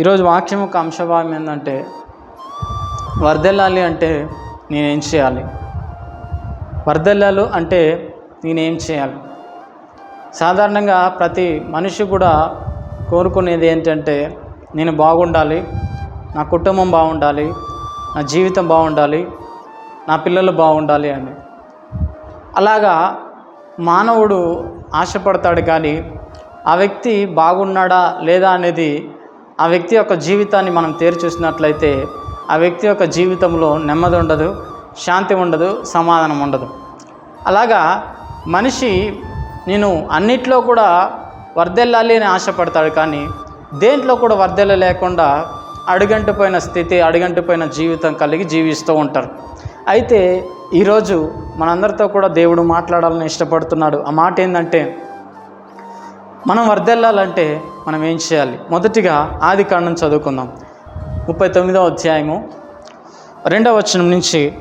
ఈరోజు వాక్యం యొక్క అంశభావం ఏంటంటే వర్దెల్లాలి అంటే నేనేం చేయాలి? వర్దెల్లాలు అంటే నేనేం చేయాలి? సాధారణంగా ప్రతి మనిషి కూడా కోరుకునేది ఏంటంటే నేను బాగుండాలి నా కుటుంబం బాగుండాలి నా జీవితం బాగుండాలి నా పిల్లలు బాగుండాలి అని. అలాగా మానవుడు ఆశపడతాడు కానీ ఆ వ్యక్తి బాగున్నాడా లేదా అనేది ఆ వ్యక్తి యొక్క జీవితాన్ని మనం తేరు చూసినట్లయితే ఆ వ్యక్తి యొక్క జీవితంలో నెమ్మది ఉండదు శాంతి ఉండదు సమాధానం ఉండదు. అలాగా మనిషి నేను అన్నిట్లో కూడా వర్దెల్లాలి అని ఆశపడతాడు కానీ దేంట్లో కూడా వర్దెల్ల లేకుండా అడుగంటిపోయిన స్థితి అడుగంటిపోయిన జీవితం కలిగి జీవిస్తూ ఉంటారు. అయితే ఈరోజు మనందరితో కూడా దేవుడు మాట్లాడాలని ఇష్టపడుతున్నాడు. ఆ మాట ఏంటంటే మనం వర్దెల్లాలంటే మనం ఏం చేయాలి? మొదటిగా ఆది కాండం చదువుకుందాం. ముప్పై తొమ్మిదవ అధ్యాయము. రెండవ వచనం నుంచి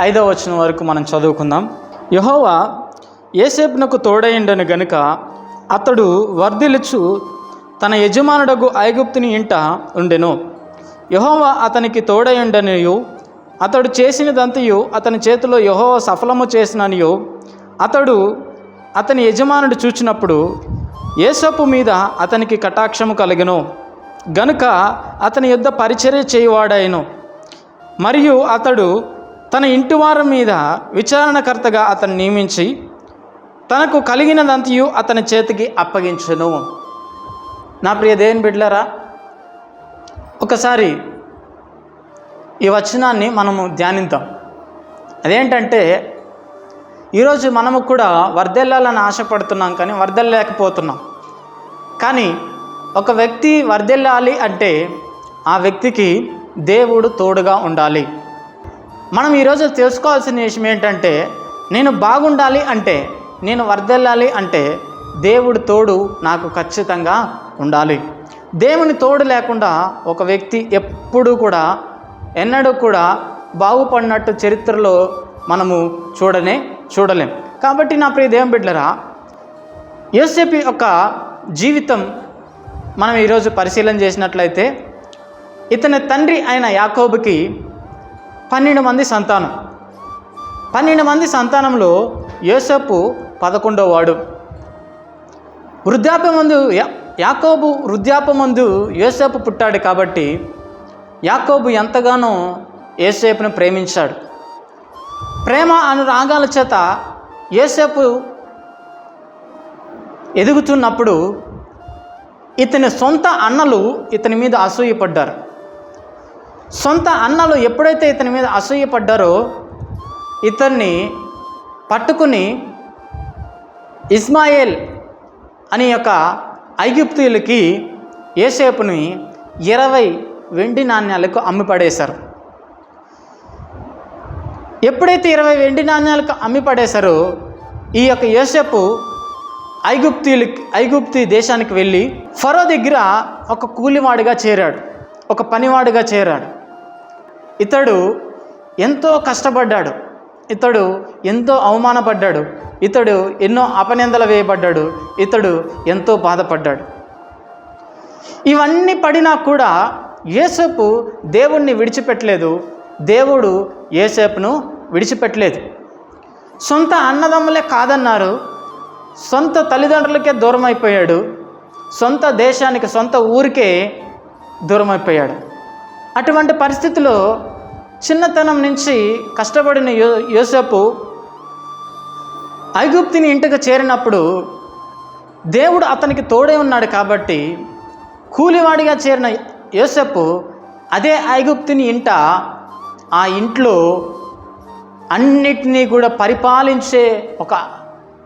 ఐదవ వచనం వరకు మనం చదువుకుందాం. యహోవా ఏసేపునకు తోడయిండను గనుక అతడు వర్ధిలుచు తన యజమానుడకు ఐగుప్తుని ఇంట ఉండెను. యహోవా అతనికి తోడయుండనియు అతడు చేసినదంతయు అతని చేతిలో యహోవా సఫలము చేసిననియు అతడు అతని యజమానుడు చూచినప్పుడు ఏసప్పు మీద అతనికి కటాక్షము కలిగను. గనుక అతని యుద్ధ పరిచర్య చేయువాడాయను మరియు అతడు తన ఇంటివారి మీద విచారణకర్తగా అతను నియమించి తనకు కలిగినదంతయు అతని చేతికి అప్పగించును. నా ప్రియ దేవుని బిడ్లరా ఒకసారి ఈ వచనాన్ని మనము ధ్యానిద్దాం. అదేంటంటే ఈరోజు మనము కూడా వర్దెల్లాలని ఆశపడుతున్నాం కానీ వర్దెల్లలేకపోతున్నాం కానీ ఒక వ్యక్తి వర్దెల్లాలి అంటే ఆ వ్యక్తికి దేవుడు తోడుగా ఉండాలి. మనం ఈరోజు తెలుసుకోవాల్సిన విషయం ఏంటంటే నేను బాగుండాలి అంటే నేను వర్దెల్లాలి అంటే దేవుడు తోడు నాకు ఖచ్చితంగా ఉండాలి. దేవుని తోడు లేకుండా ఒక వ్యక్తి ఎప్పుడూ కూడా ఎన్నడూ కూడా బాగుపడినట్టు చరిత్రలో మనము చూడనే చూడలేం. కాబట్టి నా ప్రియ దేవం బిడ్డలరా యోసేపు యొక్క జీవితం మనం ఈరోజు పరిశీలన చేసినట్లయితే ఇతని తండ్రి అయిన యాకోబుకి పన్నెండు మంది సంతానం. పన్నెండు మంది సంతానంలో యోసేపు పదకొండో వాడు. వృద్ధాప్యమందు యాకోబు వృద్ధాప్యమందు యోసేపు పుట్టాడు కాబట్టి యాకోబు ఎంతగానో యోసేపును ప్రేమించాడు. ప్రేమ అనురాగాల చేత ఏసేపు ఎదుగుతున్నప్పుడు ఇతని సొంత అన్నలు ఇతని మీద అసూయపడ్డారు. సొంత అన్నలు ఎప్పుడైతే ఇతని మీద అసూయపడ్డారో ఇతన్ని పట్టుకుని ఇస్మాయిల్ అనే యొక్క ఐగుప్తీయులకి ఏసేపుని ఇరవై వెండి నాణ్యాలకు అమ్మిపడేశారు ఎప్పుడైతే ఇరవై వెండి నాణ్యాలకు అమ్మిపడేశారో ఈ యొక్క యోసెపు ఐగుప్తీలు ఐగుప్తి దేశానికి వెళ్ళి ఫరో దగ్గర ఒక కూలివాడిగా చేరాడు ఒక పనివాడిగా చేరాడు. ఇతడు ఎంతో కష్టపడ్డాడు ఇతడు ఎంతో అవమానపడ్డాడు ఇతడు ఎన్నో అపనిందలు వేయబడ్డాడు ఇతడు ఎంతో బాధపడ్డాడు. ఇవన్నీ పడినా కూడా యేసపు దేవుణ్ణి విడిచిపెట్టలేదు దేవుడు ఏసేపును విడిచిపెట్టలేదు. సొంత అన్నదమ్ములే కాదన్నారు. సొంత తల్లిదండ్రులకే దూరం అయిపోయాడు సొంత దేశానికి సొంత ఊరికే దూరం అయిపోయాడు అటువంటి పరిస్థితిలో చిన్నతనం నుంచి కష్టపడిన యో యోసేపు ఐగుప్తిని ఇంటికి చేరినప్పుడు దేవుడు అతనికి తోడే ఉన్నాడు కాబట్టి కూలివాడిగా చేరిన యోసేపు అదే ఐగుప్తిని ఇంట ఆ ఇంట్లో అన్నిటినీ కూడా పరిపాలించే ఒక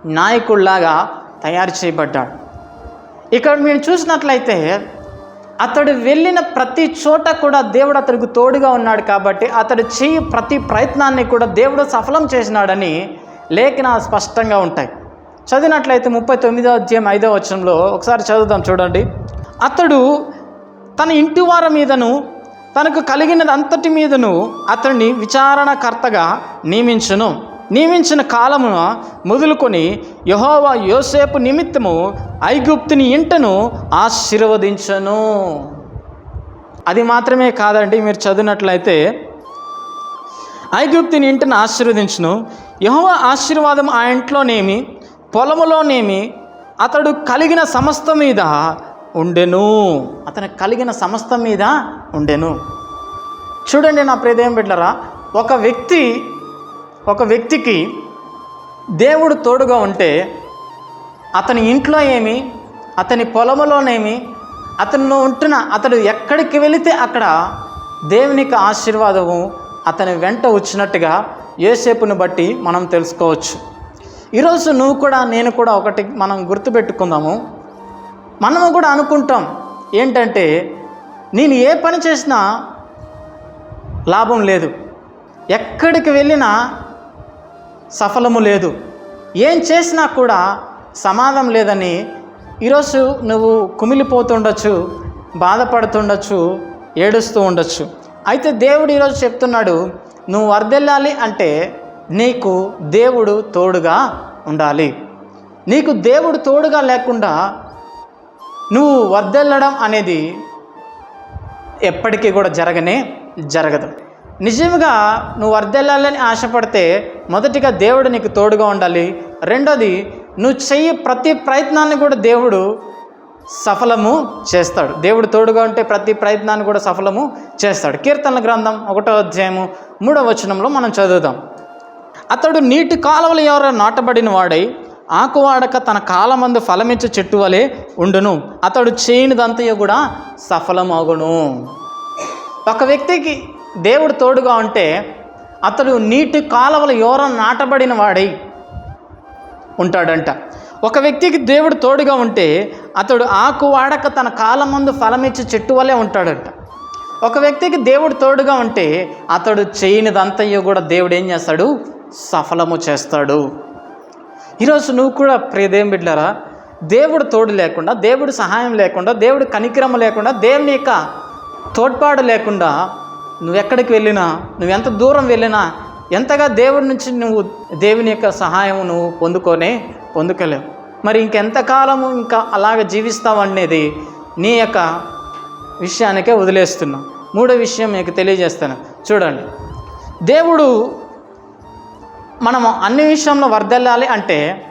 నాయకుడిలాగా తయారు చేయబడ్డాడు. ఇక్కడ మీరు చూసినట్లయితే అతడు వెళ్ళిన ప్రతి చోట కూడా దేవుడు అతడికి తోడుగా ఉన్నాడు కాబట్టి అతడు చేయి ప్రతి ప్రయత్నాన్ని కూడా దేవుడు సఫలం చేసినాడని లేఖన స్పష్టంగా ఉంటాయి. చదివినట్లయితే ముప్పై తొమ్మిదో అధ్యాయం ఐదో వచనంలో ఒకసారి చదువుదాం చూడండి. అతడు తన ఇంటి వారి మీదను తనకు కలిగినది అంతటి మీదను అతన్ని విచారణకర్తగా నియమించును. నియమించిన కాలమున మొదలుకొని యహోవా యోసేపు నిమిత్తము ఐగుప్తుని ఇంటను ఆశీర్వదించను. అది మాత్రమే కాదండి మీరు చదివినట్లయితే ఐగుప్తిని ఇంటిని ఆశీర్వదించును. యహోవ ఆశీర్వాదం ఆ ఇంట్లోనేమి పొలములోనేమి అతడు కలిగిన సమస్త మీద ఉండెను. అతను కలిగిన సమస్త మీద ఉండెను. చూడండి నా ప్రేదేం బిడ్డరా ఒక వ్యక్తి ఒక వ్యక్తికి దేవుడు తోడుగా ఉంటే అతని ఇంట్లో ఏమి అతని పొలములోనేమి అతను ఉంటున్న అతడు ఎక్కడికి వెళితే అక్కడ దేవునికి ఆశీర్వాదము అతని వెంట వచ్చినట్టుగా ఏసేపుని బట్టి మనం తెలుసుకోవచ్చు. ఈరోజు నువ్వు కూడా నేను కూడా ఒకటి మనం గుర్తుపెట్టుకుందాము. మనము కూడా అనుకుంటాం ఏంటంటే నేను ఏ పని చేసినా లాభం లేదు. ఎక్కడికి వెళ్ళినా సఫలము లేదు. ఏం చేసినా కూడా సమాధం లేదని ఈరోజు నువ్వు కుమిలిపోతుండొచ్చు బాధపడుతుండొచ్చు ఏడుస్తూ ఉండొచ్చు. అయితే దేవుడు ఈరోజు చెప్తున్నాడు నువ్వు వర్దెల్లాలి అంటే నీకు దేవుడు తోడుగా ఉండాలి. నీకు దేవుడు తోడుగా లేకుండా నువ్వు వర్దెల్లడం అనేది ఎప్పటికీ కూడా జరగనే జరగదు. నిజంగా నువ్వు వర్దెల్లాలని ఆశపడితే మొదటిగా దేవుడు నీకు తోడుగా ఉండాలి. రెండోది నువ్వు చెయ్యి ప్రతి ప్రయత్నాన్ని కూడా దేవుడు సఫలము చేస్తాడు. దేవుడు తోడుగా ఉంటే ప్రతి ప్రయత్నాన్ని కూడా సఫలము చేస్తాడు. కీర్తనల గ్రంథం ఒకటో అధ్యాయము మూడో వచనంలో మనం చదువుదాం. అతడు నీటి కాలువలు ఎవరో నాటబడిన వాడై ఆకువాడక తన కాలమందు ఫలమించు చెట్టు వలె ఉండును. అతడు చేయనిదంతయో కూడా సఫలమగును. ఒక వ్యక్తికి దేవుడు తోడుగా ఉంటే అతడు నీటి కాలువల ఎవరో నాటబడిన వాడై ఉంటాడంట. ఒక వ్యక్తికి దేవుడు తోడుగా ఉంటే అతడు ఆకు వాడక తన కాలమందు ఫలమిచ్చే చెట్టు వలె ఉంటాడంట. ఒక వ్యక్తికి దేవుడు తోడుగా ఉంటే అతడు చేయనిదంతయ్యో కూడా దేవుడు ఏం చేస్తాడు? సఫలము చేస్తాడు. ఈరోజు నువ్వు కూడా ప్రియదేం బిడ్డరా దేవుడు తోడు లేకుండా దేవుడు సహాయం లేకుండా దేవుడు కనిక్రమ లేకుండా దేవుని యొక్క తోడ్పాటు లేకుండా నువ్వు ఎక్కడికి వెళ్ళినా నువ్వు ఎంత దూరం వెళ్ళినా ఎంతగా దేవుడి నుంచి నువ్వు దేవుని యొక్క సహాయం నువ్వు పొందుకొనే పొందుకోలేవు. మరి ఇంకెంతకాలము ఇంకా అలాగ జీవిస్తావు అనేది నీ యొక్క విషయానికే వదిలేస్తున్నా. మూడో విషయం మీకు తెలియజేస్తాను. చూడండి. దేవుడు మనము అన్ని విషయంలో వర్దెల్లాలి అంటే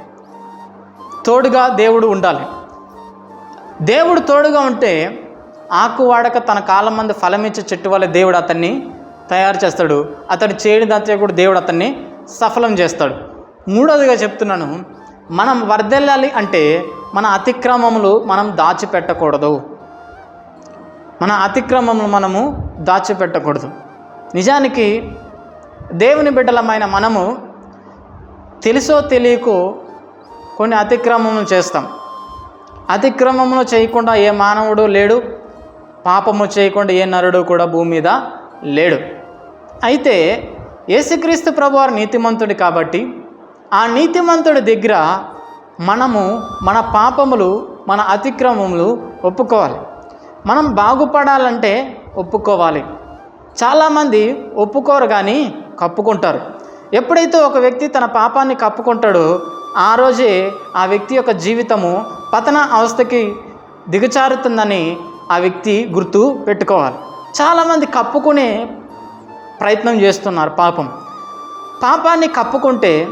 తోడుగా దేవుడు ఉండాలి. దేవుడు తోడుగా ఉంటే ఆకు వాడక తన కాలం మంది ఫలమిచ్చే చెట్టు వల్ల దేవుడు అతన్ని తయారు చేస్తాడు. అతడు చేయనిదంతా కూడా దేవుడు అతన్ని సఫలం చేస్తాడు. మూడోదిగా చెప్తున్నాను మనం వర్దెల్లాలి అంటే మన అతిక్రమములు మనం దాచిపెట్టకూడదు. మన అతిక్రమములు మనము దాచిపెట్టకూడదు. నిజానికి దేవుని బిడ్డలమైన మనము తెలుసో తెలియకో కొన్ని అతిక్రమములు చేస్తాం. అతిక్రమములు చేయకుండా ఏ మానవుడు లేడు పాపము చేయకుండా ఏ నరుడు కూడా భూమి మీద లేడు. అయితే యేసుక్రీస్తు ప్రభువారు నీతిమంతుడు కాబట్టి ఆ నీతిమంతుడి దగ్గర మనము మన పాపములు మన అతిక్రమములు ఒప్పుకోవాలి. మనం బాగుపడాలంటే ఒప్పుకోవాలి. చాలామంది ఒప్పుకోరు కానీ కప్పుకుంటారు. ఎప్పుడైతే ఒక వ్యక్తి తన పాపాన్ని కప్పుకుంటాడో ఆ రోజే ఆ వ్యక్తి యొక్క జీవితము పతన అవస్థకి దిగచారుతుందని ఆ వ్యక్తి గుర్తు పెట్టుకోవాలి. చాలామంది కప్పుకునే ప్రయత్నం చేస్తున్నారు పాపం. పాపాన్ని కప్పుకుంటే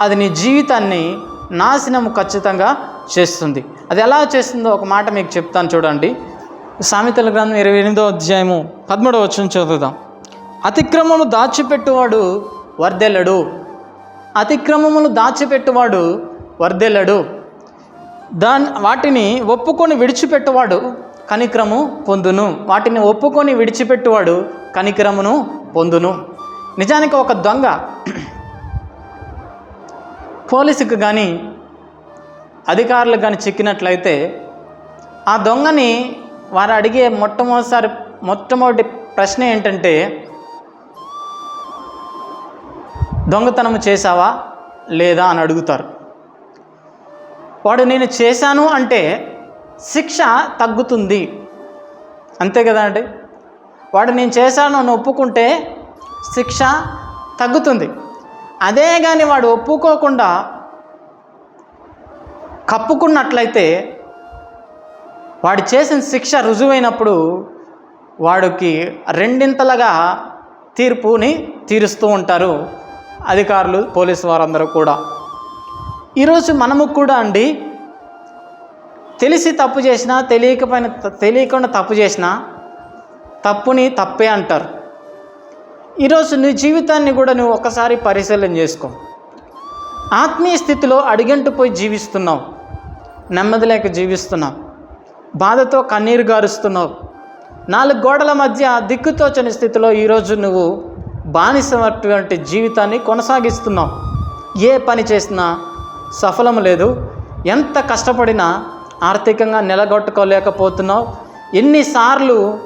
అది నీ జీవితాన్ని నాశనం ఖచ్చితంగా చేస్తుంది. అది ఎలా చేస్తుందో ఒక మాట మీకు చెప్తాను చూడండి. సామెతల గ్రంథం ఇరవై ఎనిమిదో అధ్యాయము పదమూడవ వచ్చిన చదువుదాం. అతిక్రమము దాచిపెట్టువాడు వర్దెల్లడు. అతిక్రమములు దాచిపెట్టువాడు వర్దెల్లడు. దాని వాటిని ఒప్పుకొని విడిచిపెట్టువాడు కనిక్రము పొందును. వాటిని ఒప్పుకొని విడిచిపెట్టువాడు కనిక్రమును పొందును. నిజానికి ఒక దొంగ పోలీసుకు కానీ అధికారులకు కానీ చిక్కినట్లయితే ఆ దొంగని వారు అడిగే మొట్టమొదటిసారి మొట్టమొదటి ప్రశ్న ఏంటంటే దొంగతనం చేశావా లేదా అని అడుగుతారు. వాడు నేను చేశాను అంటే శిక్ష తగ్గుతుంది. అంతే కదా అండి? వాడు నేను చేశాను అని ఒప్పుకుంటే శిక్ష తగ్గుతుంది. అదే కానీ వాడు ఒప్పుకోకుండా కప్పుకున్నట్లయితే వాడు చేసిన శిక్ష రుజువైనప్పుడు వాడికి రెండింతలుగా తీర్పుని తీరుస్తూ ఉంటారు. అధికారులు పోలీసు వారందరూ కూడా. ఈరోజు మనము కూడా అండి తెలిసి తప్పు చేసినా తెలియకపోయిన తెలియకుండా తప్పు చేసినా తప్పుని తప్పే అంటారు. ఈరోజు నీ జీవితాన్ని కూడా నువ్వు ఒకసారి పరిశీలన చేసుకో. ఆత్మీయ స్థితిలో అడిగంటుపోయి జీవిస్తున్నావు. నెమ్మది లేక జీవిస్తున్నావు. బాధతో కన్నీరు గారుస్తున్నావు. నాలుగు గోడల మధ్య దిక్కుతోచని స్థితిలో ఈరోజు నువ్వు బానిసటువంటి జీవితాన్ని కొనసాగిస్తున్నావు ఏ పని చేసినా సఫలం లేదు. ఎంత కష్టపడినా ఆర్థికంగా నిలగొట్టుకోలేకపోతున్నావు. ఎన్నిసార్లు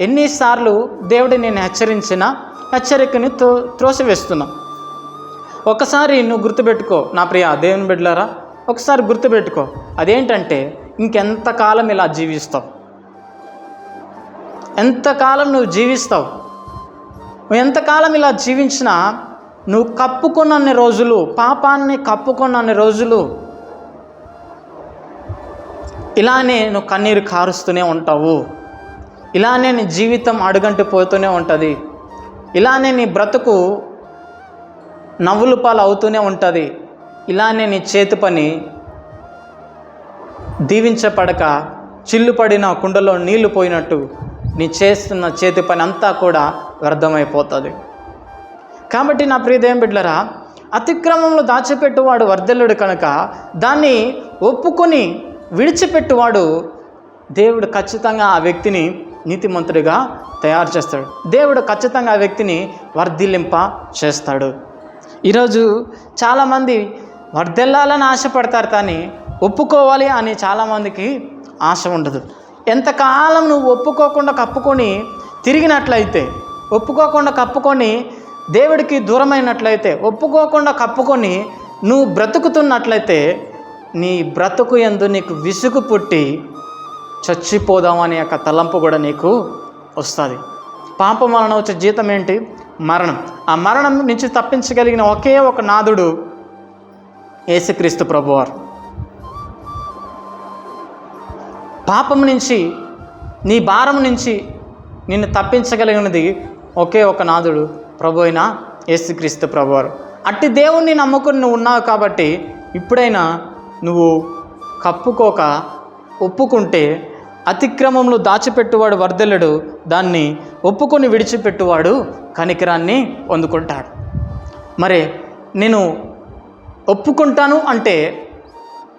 ఎన్నిసార్లు దేవుడిని నేను హెచ్చరించిన హెచ్చరికని త్రో త్రోసివేస్తున్నావు. ఒకసారి నువ్వు గుర్తుపెట్టుకో నా ప్రియ దేవుని బిడ్డలారా ఒకసారి గుర్తుపెట్టుకో అదేంటంటే ఇంకెంతకాలం ఇలా జీవిస్తావు? ఎంతకాలం నువ్వు జీవిస్తావు? నువ్వు ఎంతకాలం ఇలా జీవించినా నువ్వు కప్పుకున్నన్ని రోజులు పాపాన్ని కప్పుకున్నన్ని రోజులు ఇలానే నువ్వు కన్నీరు కారుస్తూనే ఉంటావు. ఇలానే నీ జీవితం అడుగంటి పోతూనే ఉంటుంది. ఇలానే నీ బ్రతుకు నవ్వులు పాలు అవుతూనే ఉంటుంది. ఇలానే నీ చేతి పని దీవించపడక చిల్లు పడిన కుండలో నీళ్ళు పోయినట్టు నీ చేస్తున్న చేతి పని అంతా కూడా వ్యర్థమైపోతుంది. కాబట్టి నా ప్రియదేవం బిడ్డలరా అతిక్రమంలో దాచిపెట్టువాడు వర్ధల్లుడు కనుక దాన్ని ఒప్పుకొని విడిచిపెట్టువాడు దేవుడు ఖచ్చితంగా ఆ వ్యక్తిని నీతిమంతుడిగా తయారు చేస్తాడు. దేవుడు ఖచ్చితంగా ఆ వ్యక్తిని వర్ధిల్లింప చేస్తాడు. ఈరోజు చాలామంది వర్ధిల్లాలని ఆశపడతారు కానీ ఒప్పుకోవాలి అని చాలామందికి ఆశ ఉండదు. ఎంతకాలం నువ్వు ఒప్పుకోకుండా కప్పుకొని తిరిగినట్లయితే ఒప్పుకోకుండా కప్పుకొని దేవుడికి దూరమైనట్లయితే ఒప్పుకోకుండా కప్పుకొని నువ్వు బ్రతుకుతున్నట్లయితే నీ బ్రతుకు ఎందు నీకు విసుగు పుట్టి చచ్చిపోదాం అనే యొక్క తలంపు కూడా నీకు వస్తుంది. పాపం వలన వచ్చే జీతం ఏంటి? మరణం. ఆ మరణం నుంచి తప్పించగలిగిన ఒకే ఒక నాదుడు యేసుక్రీస్తు ప్రభువారు. పాపం నుంచి నీ భారం నుంచి నిన్ను తప్పించగలిగినది ఒకే ఒక నాదుడు ప్రభు అయిన యేసుక్రీస్తు ప్రభువారు. అట్టి దేవుణ్ణి నమ్ముకుని నువ్వు ఉన్నావు కాబట్టి ఇప్పుడైనా నువ్వు కప్పుకోక ఒప్పుకుంటే అతిక్రమంలో దాచిపెట్టువాడు వర్ధలుడు దాన్ని ఒప్పుకొని విడిచిపెట్టువాడు కనికరాన్ని పొందుకుంటాడు. మరి నేను ఒప్పుకుంటాను అంటే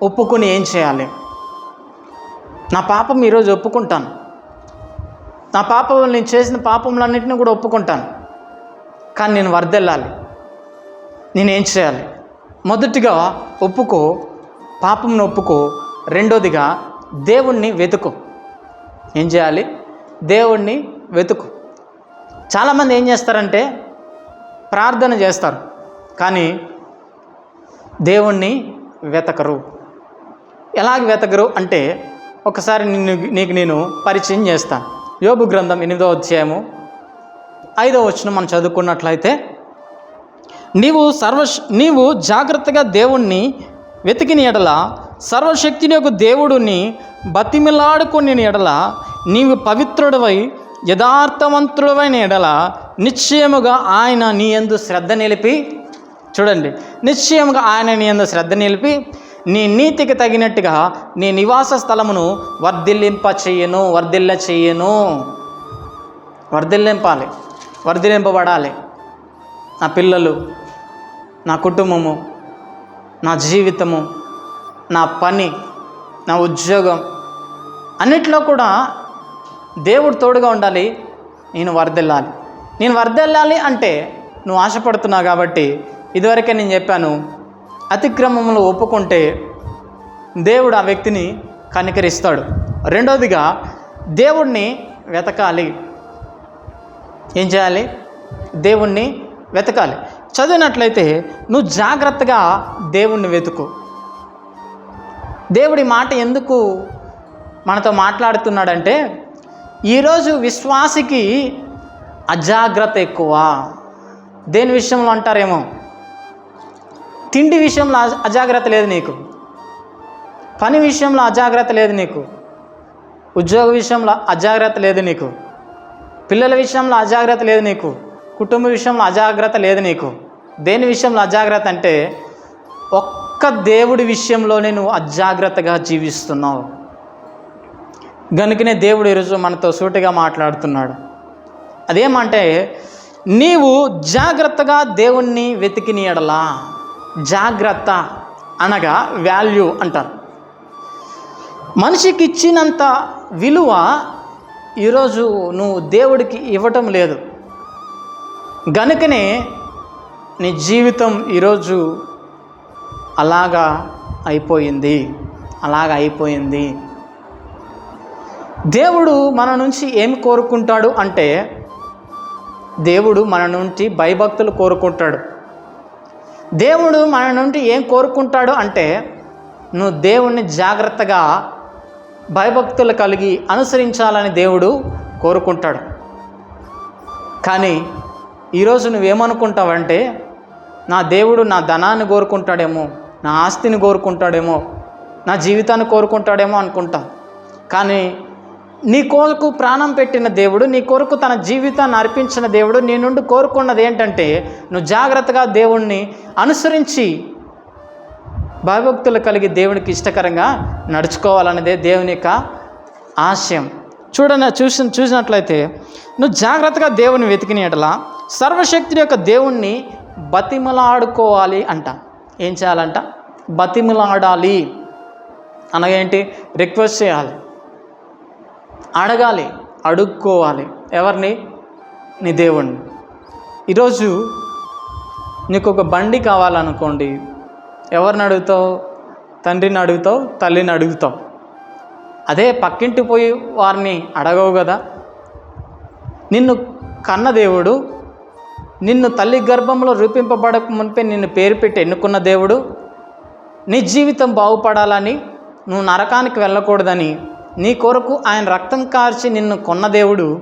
ఒప్పుకొని ఏం చేయాలి? నా పాపం ఈరోజు ఒప్పుకుంటాను. నా పాపం నేను చేసిన పాపములన్నింటినీ కూడా ఒప్పుకుంటాను. కానీ నేను వర్దెళ్ళాలి. నేనేం చేయాలి? మొదటిగా ఒప్పుకో పాపంను ఒప్పుకో. రెండోదిగా దేవుణ్ణి వెతుకు. ఏం చేయాలి? దేవుణ్ణి వెతుకు. చాలామంది ఏం చేస్తారంటే ప్రార్థన చేస్తారు కానీ దేవుణ్ణి వెతకరు. ఎలాగ వెతకరు అంటే ఒకసారి నిన్ను నీకు నేను పరిచయం చేస్తాను. యోబు గ్రంథం ఎనిమిదో అధ్యాయము ఐదో వచ్చిన మనం చదువుకున్నట్లయితే నీవు సర్వ నీవు జాగ్రత్తగా దేవుణ్ణి వెతికిన ఎడల సర్వశక్తిని యొక్క దేవుడిని బతిమిలాడుకుని ఎడల నీవు పవిత్రుడవై యథార్థవంతుడవైన ఎడల నిశ్చయముగా ఆయన నీ యందు శ్రద్ధ నిలిపి చూడండి నిశ్చయముగా ఆయన నీ ఎందు శ్రద్ధ నిలిపి నీ నీతికి తగినట్టుగా నీ నివాస స్థలమును వర్ధిల్లింప చెయ్యను వర్ధిల్ల చెయ్యను వర్ధిల్లింపాలి వర్ధిలింపబడాలి నా పిల్లలు నా కుటుంబము నా జీవితము నా పని నా ఉద్యోగం అన్నిట్లో కూడా దేవుడు తోడుగా ఉండాలి నేను వర్దెళ్ళాలి నేను వర్దెళ్ళాలి అంటే నువ్వు ఆశపడుతున్నావు కాబట్టి ఇదివరకే నేను చెప్పాను అతిక్రమంలో ఒప్పుకుంటే దేవుడు ఆ వ్యక్తిని కనికరిస్తాడు. రెండవదిగా దేవుణ్ణి వెతకాలి. ఏం చేయాలి? దేవుణ్ణి వెతకాలి. చదివినట్లయితే నువ్వు జాగ్రత్తగా దేవుణ్ణి వెతుకు. దేవుడి మాట ఎందుకు మనతో మాట్లాడుతున్నాడంటే ఈరోజు విశ్వాసికి అజాగ్రత్త ఎక్కువ. దేని విషయంలో అంటారేమో? తిండి విషయంలో అజాగ్రత్త లేదు నీకు. పని విషయంలో అజాగ్రత్త లేదు నీకు. ఉద్యోగ విషయంలో అజాగ్రత్త లేదు నీకు. పిల్లల విషయంలో అజాగ్రత్త లేదు నీకు. కుటుంబ విషయంలో అజాగ్రత్త లేదు నీకు. దేని విషయంలో అజాగ్రత్త అంటే ఒక్క దేవుడి విషయంలోనే నువ్వు అజాగ్రత్తగా జీవిస్తున్నావు. గనుకనే దేవుడు ఈరోజు మనతో సూటిగా మాట్లాడుతున్నాడు. అదేమంటే నీవు జాగ్రత్తగా దేవుణ్ణి వెతికిని ఎడలా. జాగ్రత్త అనగా వాల్యూ అంటారు. మనిషికి ఇచ్చినంత విలువ ఈరోజు నువ్వు దేవుడికి ఇవ్వటం లేదు. గనుకనే నీ జీవితం ఈరోజు అలాగా అయిపోయింది అలాగా అయిపోయింది. దేవుడు మన నుంచి ఏమి కోరుకుంటాడు అంటే దేవుడు మన నుండి భయభక్తులు కోరుకుంటాడు. దేవుడు మన నుండి ఏం కోరుకుంటాడు అంటే నువ్వు దేవుణ్ణి జాగ్రత్తగా భయభక్తులు కలిగి అనుసరించాలని దేవుడు కోరుకుంటాడు. కానీ ఈరోజు నువ్వేమనుకుంటావంటే నా దేవుడు నా ధనాన్ని కోరుకుంటాడేమో నా ఆస్తిని కోరుకుంటాడేమో నా జీవితాన్ని కోరుకుంటాడేమో అనుకుంటాం. కానీ నీ కొరకు ప్రాణం పెట్టిన దేవుడు నీ కొరకు తన జీవితాన్ని అర్పించిన దేవుడు నీ నుండి కోరుకున్నది ఏంటంటే నువ్వు జాగ్రత్తగా దేవుణ్ణి అనుసరించి భయభక్తులు కలిగి దేవునికి ఇష్టకరంగా నడుచుకోవాలన్నదే దేవుని యొక్క ఆశయం. చూడన చూసి చూసినట్లయితే నువ్వు జాగ్రత్తగా దేవుని వెతికిన ఎడలా సర్వశక్తి యొక్క దేవుణ్ణి బతిమలాడుకోవాలి అంట. ఏం చేయాలంట? బతిమలాడాలి. అనగా ఏంటి? రిక్వెస్ట్ చేయాలి. అడగాలి అడుక్కోవాలి. ఎవరిని? నీ దేవుణ్ణి. ఈరోజు నీకు ఒక బండి కావాలనుకోండి. ఎవరిని అడుగుతావు? తండ్రిని అడుగుతావు? తల్లిని అడుగుతావు? అదే పక్కింటి పోయి వారిని అడగవు కదా? నిన్ను కన్న దేవుడు నిన్ను తల్లి గర్భంలో రూపింపబడక మునిపే నిన్ను పేరు పెట్టి ఎన్నుకున్న దేవుడు నీ జీవితం బాగుపడాలని నువ్వు నరకానికి వెళ్ళకూడదని నీ కొరకు ఆయన రక్తం కార్చి నిన్ను కొన్న దేవుడు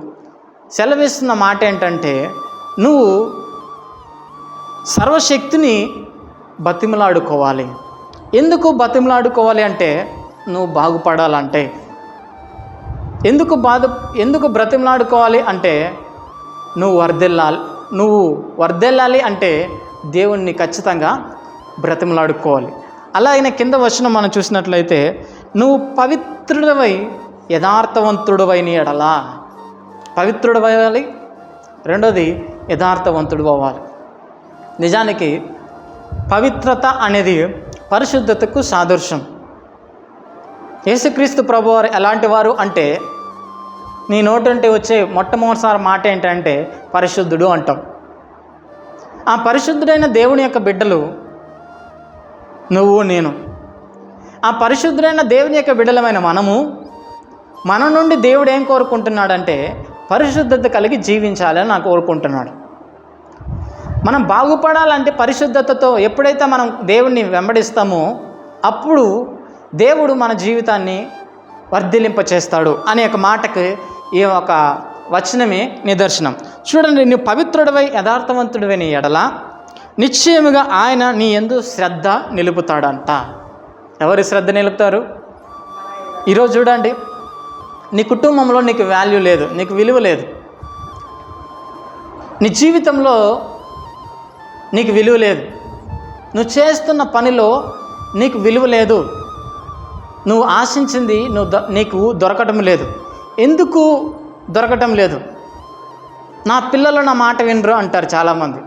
సెలవిస్తున్న మాట ఏంటంటే నువ్వు సర్వశక్తిని బతిమలాడుకోవాలి. ఎందుకు బతిమలాడుకోవాలి అంటే నువ్వు బాగుపడాలంటే. ఎందుకు బాధ ఎందుకు బ్రతిమలాడుకోవాలి అంటే నువ్వు వర్దెల్లాలి నువ్వు వర్దెల్లాలి అంటే దేవుణ్ణి ఖచ్చితంగా బ్రతిమలాడుకోవాలి. అలాగే కింద వచ్చిన మనం చూసినట్లయితే నువ్వు పవిత్రుడవై యథార్థవంతుడవై నీ ఎడలా. పవిత్రుడవ్వాలి రెండోది యథార్థవంతుడు అవ్వాలి నిజానికి పవిత్రత అనేది పరిశుద్ధతకు సాదృశ్యం. యేసుక్రీస్తు ప్రభు వారు ఎలాంటి వారు అంటే నీ నోటంటే వచ్చే మొట్టమొదటిసారి మాట ఏంటంటే పరిశుద్ధుడు అంటాం. ఆ పరిశుద్ధుడైన దేవుని యొక్క బిడ్డలు నువ్వు నేను. ఆ పరిశుద్ధులైన దేవుని యొక్క విడలమైన మనము మన నుండి దేవుడు ఏం కోరుకుంటున్నాడంటే పరిశుద్ధత కలిగి జీవించాలని నాకు కోరుకుంటున్నాడు. మనం బాగుపడాలంటే పరిశుద్ధతతో ఎప్పుడైతే మనం దేవుణ్ణి వెంబడిస్తామో అప్పుడు దేవుడు మన జీవితాన్ని వర్ధిలింపచేస్తాడు అనే ఒక మాటకి ఈ ఒక వచనమే నిదర్శనం. చూడండి నువ్వు పవిత్రుడివై యథార్థవంతుడివైన ఎడల నిశ్చయముగా ఆయన నీ ఎందు శ్రద్ధ నిలుపుతాడంట. ఎవరి శ్రద్ధ నిలుపుతారు? ఈరోజు చూడండి నీ కుటుంబంలో నీకు వాల్యూ లేదు నీకు విలువ లేదు. నీ జీవితంలో నీకు విలువ లేదు. నువ్వు చేస్తున్న పనిలో నీకు విలువ లేదు. నువ్వు ఆశించింది నువ్వు దొ- నీకు దొరకటం లేదు. ఎందుకు దొరకటం లేదు? నా పిల్లలు నా మాట వినరు అంటారు చాలామంది.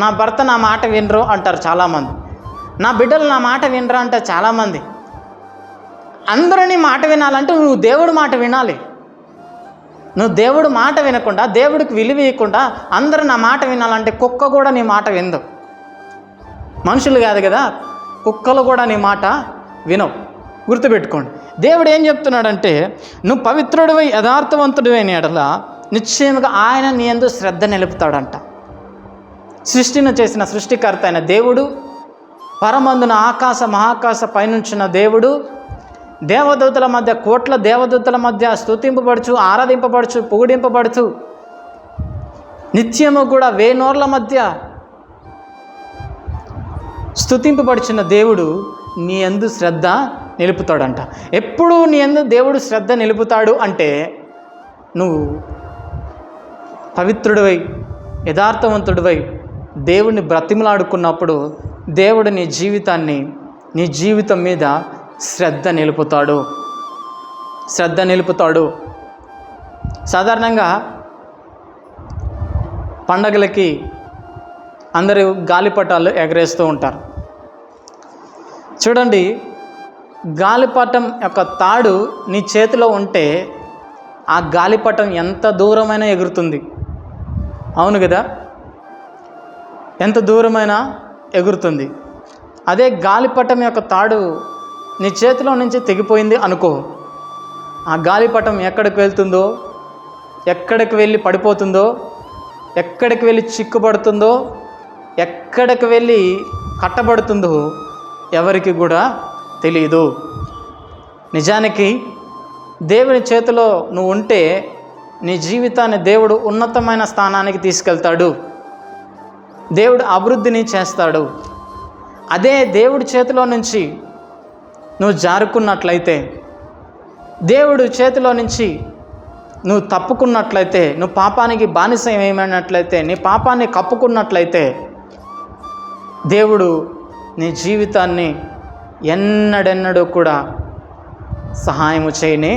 నా భర్త నా మాట వినరు అంటారు చాలామంది. నా బిడ్డలు నా మాట వినరా అంటే చాలామంది. అందరూ నీ మాట వినాలంటే నువ్వు దేవుడు మాట వినాలి. నువ్వు దేవుడు మాట వినకుండా దేవుడికి విలువ ఇవ్వకుండా అందరూ నా మాట వినాలంటే కుక్క కూడా నీ మాట విందు. మనుషులు కాదు కదా కుక్కలు కూడా నీ మాట వినవు. గుర్తుపెట్టుకోండి. దేవుడు ఏం చెప్తున్నాడంటే నువ్వు పవిత్రుడివై యథార్థవంతుడివైన ఎడల నిశ్చయంగా ఆయన నీ ఎందు శ్రద్ధ నిలుపుతాడంట. సృష్టిని చేసిన సృష్టికర్త అయిన దేవుడు పరమందున ఆకాశ మహాకాశ పైనుంచిన దేవుడు దేవదూతల మధ్య కోట్ల దేవదూతల మధ్య స్థుతింపబడుచు ఆరాధింపబడుచు పొగిడింపబడుచు నిత్యము కూడా వేనోర్ల మధ్య స్థుతింపబడిచిన దేవుడు నీ ఎందు శ్రద్ధ నిలుపుతాడంట. ఎప్పుడు నీ ఎందు దేవుడు శ్రద్ధ నిలుపుతాడు అంటే నువ్వు పవిత్రుడివై యథార్థవంతుడివై దేవుణ్ణి బ్రతిమలాడుకున్నప్పుడు దేవుడు నీ జీవితాన్ని నీ జీవితం మీద శ్రద్ధ నిలుపుతాడు. శ్రద్ధ నిలుపుతాడు. సాధారణంగా పండగలకి అందరూ గాలిపటాలు ఎగరేస్తూ ఉంటారు. చూడండి గాలిపటం యొక్క తాడు నీ చేతిలో ఉంటే ఆ గాలిపటం ఎంత దూరమైనా ఎగురుతుంది. అవును కదా? ఎంత దూరమైనా ఎగురుతుంది. అదే గాలిపటం యొక్క తాడు నీ చేతిలో నుంచి తెగిపోయింది అనుకో. ఆ గాలిపటం ఎక్కడికి వెళ్తుందో ఎక్కడికి వెళ్ళి పడిపోతుందో ఎక్కడికి వెళ్ళి చిక్కుపడుతుందో ఎక్కడికి వెళ్ళి కట్టబడుతుందో ఎవరికి కూడా తెలియదు నిజానికి దేవుని చేతిలో నువ్వు ఉంటే నీ జీవితాన్ని దేవుడు ఉన్నతమైన స్థానానికి తీసుకెళ్తాడు. దేవుడు అభివృద్ధిని చేస్తాడు. అదే దేవుడి చేతిలో నుంచి నువ్వు జారుకున్నట్లయితే దేవుడు చేతిలో నుంచి నువ్వు తప్పుకున్నట్లయితే నువ్వు పాపానికి బానిస ఏమైనట్లయితే నీ పాపాన్ని కప్పుకున్నట్లయితే దేవుడు నీ జీవితాన్ని ఎన్నడెన్నడూ కూడా సహాయము చేయని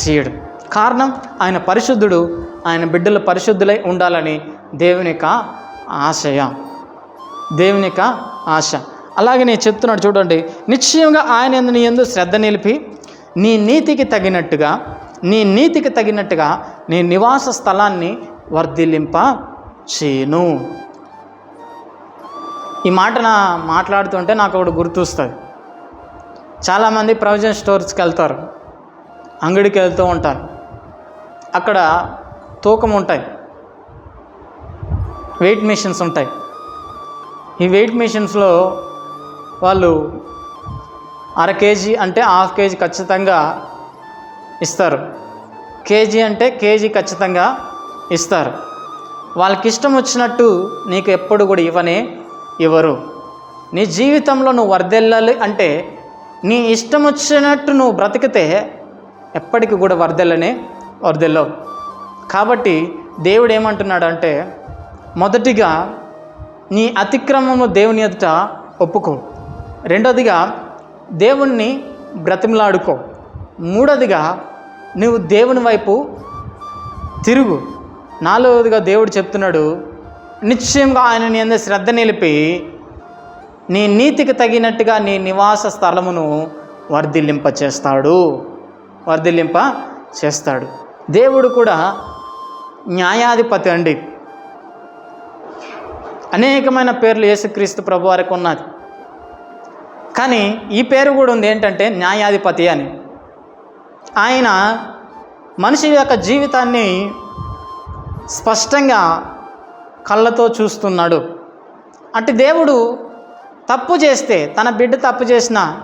చేయడు. కారణం ఆయన పరిశుద్ధుడు ఆయన బిడ్డలు పరిశుద్ధులై ఉండాలని దేవుని యొక్క ఆశయ. దేవుని యొక్క ఆశ. అలాగే నేను చెప్తున్నాడు చూడండి నిశ్చయంగా ఆయన ఎందు నీ ఎందు శ్రద్ధ నిలిపి నీ నీతికి తగినట్టుగా నీ నీతికి తగినట్టుగా నీ నివాస స్థలాన్ని వర్ధిల్లింప చేయను. ఈ మాట నా మాట్లాడుతుంటే నాకు ఒకటి గుర్తొస్తుంది. చాలామంది ప్రొవిజన్ స్టోర్స్కి వెళ్తారు అంగడికి వెళ్తూ ఉంటారు. అక్కడ తూకం ఉంటాయి. వెయిట్ మిషన్స్ ఉంటాయి. ఈ వెయిట్ మిషన్స్లో వాళ్ళు అర కేజీ అంటే హాఫ్ కేజీ ఖచ్చితంగా ఇస్తారు. కేజీ అంటే కేజీ ఖచ్చితంగా ఇస్తారు. వాళ్ళకి ఇష్టం వచ్చినట్టు నీకు ఎప్పుడు కూడా ఇవ్వనే ఇవ్వరు. నీ జీవితంలో నువ్వు వర్దెల్లాలి అంటే నీ ఇష్టం వచ్చినట్టు నువ్వు బ్రతికితే ఎప్పటికి కూడా వర్దెల్లనే వర్దెల్లవు కాబట్టి దేవుడు ఏమంటున్నాడు అంటే మొదటిగా నీ అతిక్రమము దేవుని ఎదుట ఒప్పుకో. రెండోదిగా దేవుణ్ణి బ్రతిమలాడుకో. మూడోదిగా నువ్వు దేవుని వైపు తిరుగు. నాలుగోదిగా దేవుడు చెప్తున్నాడు నిశ్చయంగా ఆయన నీ అందరి శ్రద్ధ నిలిపి నీ నీతికి తగినట్టుగా నీ నివాస స్థలమును వర్ధిల్లింప చేస్తాడు వర్ధిల్లింప చేస్తాడు దేవుడు కూడా న్యాయాధిపతి అండి. అనేకమైన పేర్లు యేసుక్రీస్తు ప్రభు వారికి ఉన్నది. కానీ ఈ పేరు కూడా ఉంది ఏంటంటే న్యాయాధిపతి అని. ఆయన మనిషి యొక్క జీవితాన్ని స్పష్టంగా కళ్ళతో చూస్తున్నాడు. అంటే దేవుడు తప్పు చేస్తే తన బిడ్డ తప్పు చేసినా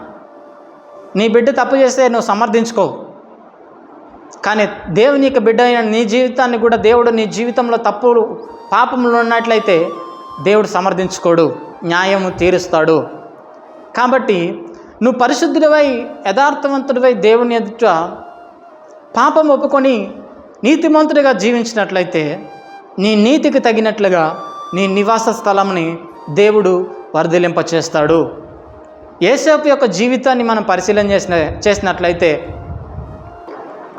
నీ బిడ్డ తప్పు చేస్తే నువ్వు సమర్థించుకో. కానీ దేవుని యొక్క బిడ్డ అయిన నీ జీవితాన్ని కూడా దేవుడు నీ జీవితంలో తప్పులు పాపములు ఉన్నట్లయితే దేవుడు సమర్థించుకోడు న్యాయము తీరుస్తాడు. కాబట్టి నువ్వు పరిశుద్ధుడివై యథార్థవంతుడివై దేవుని ఎదుట పాపం ఒప్పుకొని నీతిమంతుడిగా జీవించినట్లయితే నీ నీతికి తగినట్లుగా నీ నివాస స్థలంని దేవుడు వర్ధిలింప చేస్తాడు ఏసేపు యొక్క జీవితాన్ని మనం పరిశీలన చేసిన చేసినట్లయితే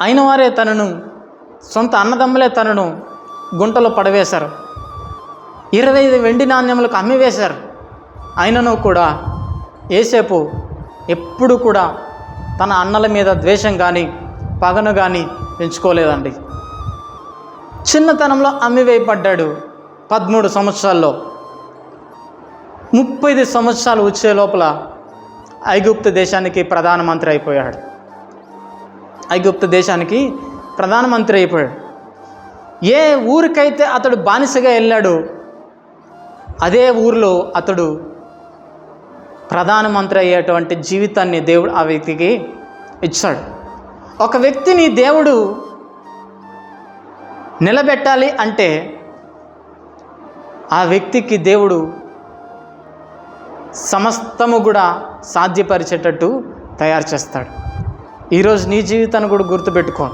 అయినవారే తనను సొంత అన్నదమ్ములే తనను గుంటలో పడవేశారు. ఇరవై ఐదు వెండి నాణ్యములకు అమ్మివేశారు అయినను కూడా ఏసేపు ఎప్పుడు కూడా తన అన్నల మీద ద్వేషం కానీ పగను కానీ పెంచుకోలేదండి. చిన్నతనంలో అమ్మివేయబడ్డాడు పదమూడు సంవత్సరాల్లో. ముప్పై ఐదు సంవత్సరాలు వచ్చే లోపల ఐగుప్తు దేశానికి ప్రధానమంత్రి అయిపోయాడు. ఐగుప్తు దేశానికి ప్రధానమంత్రి అయిపోయాడు. ఏ ఊరికైతే అతడు బానిసగా వెళ్ళాడు అదే ఊరిలో అతడు ప్రధానమంత్రి అయ్యేటువంటి జీవితాన్ని దేవుడు ఆ వ్యక్తికి ఇచ్చాడు. ఒక వ్యక్తిని దేవుడు నిలబెట్టాలి అంటే ఆ వ్యక్తికి దేవుడు సమస్తము కూడా సాధ్యపరిచేటట్టు తయారు చేస్తాడు. ఈరోజు నీ జీవితాన్ని కూడా గుర్తుపెట్టుకో.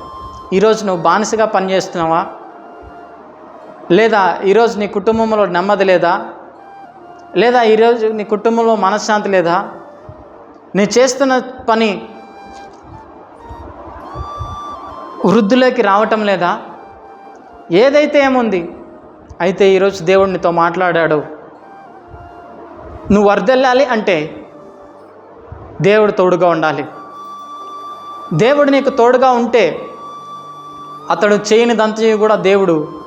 ఈరోజు నువ్వు బానిసగా పనిచేస్తున్నావా? లేదా ఈరోజు నీ కుటుంబంలో నెమ్మది లేదా? లేదా ఈరోజు నీ కుటుంబంలో మనశ్శాంతి లేదా? నీ చేస్తున్న పని వృద్ధులోకి రావటం లేదా? ఏదైతే ఏముంది అయితే ఈరోజు దేవుడు నీతో మాట్లాడాడు. నువ్వు వర్దెల్లాలి అంటే దేవుడు తోడుగా ఉండాలి. దేవుడు నీకు తోడుగా ఉంటే అతడు చేయనిదంతయు కూడా దేవుడు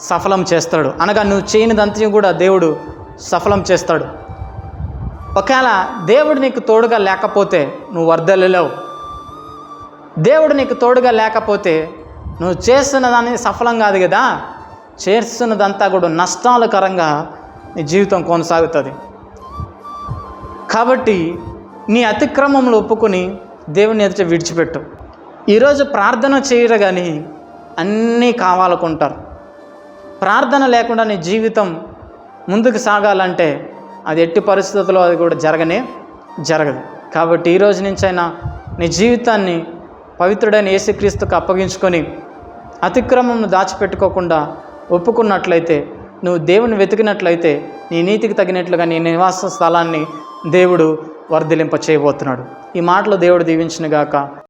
సఫలం చేస్తాడు. అనగా నువ్వు చేయనిదంతయం కూడా దేవుడు సఫలం చేస్తాడు. ఒకవేళ దేవుడు నీకు తోడుగా లేకపోతే నువ్వు వర్ధలలేవు. దేవుడు నీకు తోడుగా లేకపోతే నువ్వు చేస్తున్నదాన్ని సఫలం కాదు కదా. చేస్తున్నదంతా కూడా నష్టాలకరంగా నీ జీవితం కొనసాగుతుంది. కాబట్టి నీ అతిక్రమంలో ఒప్పుకొని దేవుని ఎదుట విడిచిపెట్టు. ఈరోజు ప్రార్థన చేయరు కానీ అన్నీ కావాలనుకుంటారు. ప్రార్థన లేకుండా నీ జీవితం ముందుకు సాగాలంటే అది ఎట్టి పరిస్థితుల్లో అది కూడా జరగనే జరగదు. కాబట్టి ఈ రోజు నుంచైనా నీ జీవితాన్ని పవిత్రుడైన యేసుక్రీస్తుకు అప్పగించుకొని అతిక్రమంను దాచిపెట్టుకోకుండా ఒప్పుకున్నట్లయితే నువ్వు దేవుని వెతికినట్లయితే నీ నీతికి తగినట్లుగా నీ నివాస స్థలాన్ని దేవుడు వర్ధిలింప చేయబోతున్నాడు ఈ మాటలు దేవుడు దీవించిన గాక